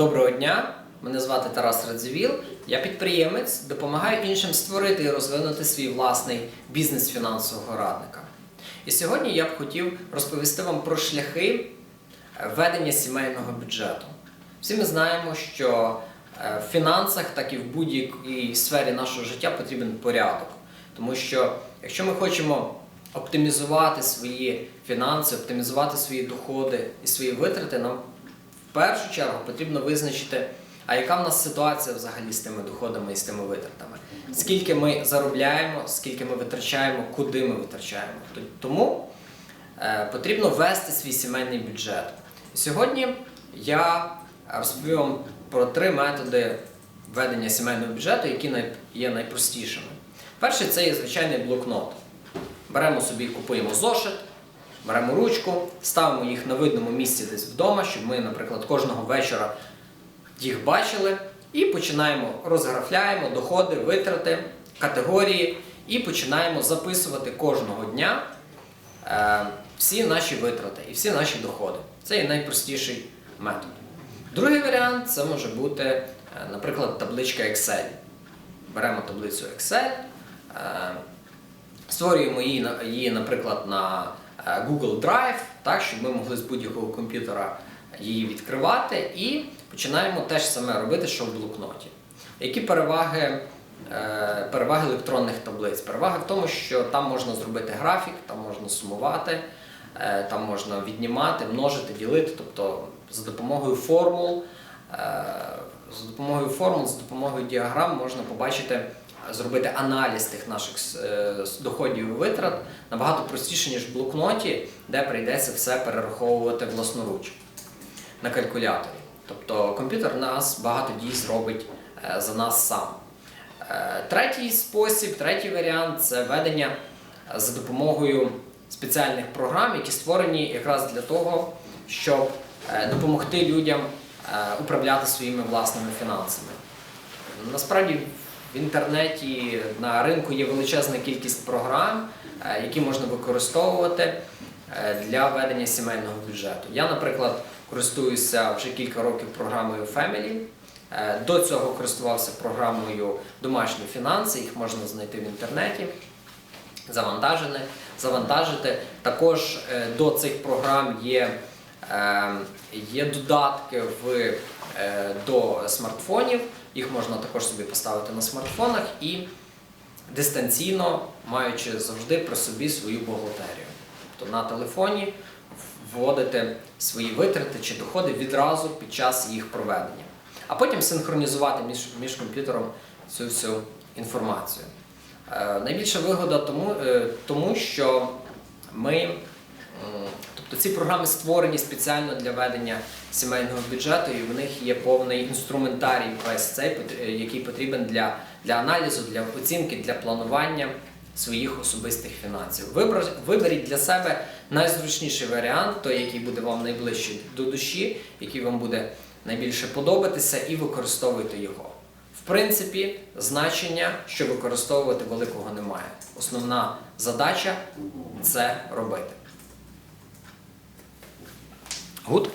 Доброго дня! Мене звати Тарас Радзивіл. Я підприємець, допомагаю іншим створити і розвинути свій власний бізнес фінансового радника. І сьогодні я б хотів розповісти вам про шляхи е, ведення сімейного бюджету. Всі ми знаємо, що е, в фінансах, так і в будь-якій сфері нашого життя потрібен порядок. Тому що якщо ми хочемо оптимізувати свої фінанси, оптимізувати свої доходи і свої витрати, нам в першу чергу потрібно визначити, а яка в нас ситуація взагалі з тими доходами і з тими витратами. Скільки ми заробляємо, скільки ми витрачаємо, куди ми витрачаємо. Тому е, потрібно вести свій сімейний бюджет. Сьогодні я розповім вам про три методи ведення сімейного бюджету, які є найпростішими. Перший це є звичайний блокнот. Беремо собі, купуємо зошит, беремо ручку, ставимо їх на видному місці десь вдома, щоб ми, наприклад, кожного вечора їх бачили, і починаємо розграфляємо доходи, витрати, категорії, і починаємо записувати кожного дня е, всі наші витрати і всі наші доходи. Це є найпростіший метод. Другий варіант це може бути, е, наприклад, табличка Excel. Беремо таблицю Excel, е, створюємо її, її, наприклад, на Google Drive, так, щоб ми могли з будь-якого комп'ютера її відкривати і починаємо те ж саме робити, що в блокноті. Які переваги, е, переваги електронних таблиць? Перевага в тому, що там можна зробити графік, там можна сумувати, е, там можна віднімати, множити, ділити, тобто за допомогою формул. е, За допомогою формул, за допомогою діаграм можна побачити, е, зробити аналіз тих наших е, доходів і витрат набагато простіше, ніж в блокноті, де прийдеться все перераховувати власноруч на калькуляторі. Тобто комп'ютер нас багато дій зробить е, за нас сам. Е, Третій спосіб, третій варіант це ведення за допомогою спеціальних програм, які створені якраз для того, щоб допомогти людям управляти своїми власними фінансами. Насправді в інтернеті на ринку є величезна кількість програм, е, які можна використовувати е, для ведення сімейного бюджету. Я, наприклад, користуюся вже кілька років програмою Family. Е, До цього користувався програмою Домашні фінанси, їх можна знайти в інтернеті завантажити. Також до цих програм є, є додатки в, до смартфонів. Їх можна також собі поставити на смартфонах і дистанційно, маючи завжди при собі свою бухгалтерію. Тобто на телефоні вводити свої витрати чи доходи відразу під час їх проведення. А потім синхронізувати між, між комп'ютером цю всю інформацію. Е, Найбільша вигода тому, е, тому що ми, м, тобто ці програми створені спеціально для ведення сімейного бюджету, і в них є повний інструментарій, весь цей, е, який потрібен для, для аналізу, для оцінки, для планування своїх особистих фінансів. Виберіть для себе найзручніший варіант, той, який буде вам найближчий до душі, який вам буде найбільше подобатися, і використовуйте його. В принципі, значення, що використовувати великого немає. Основна задача це робити. Гуд?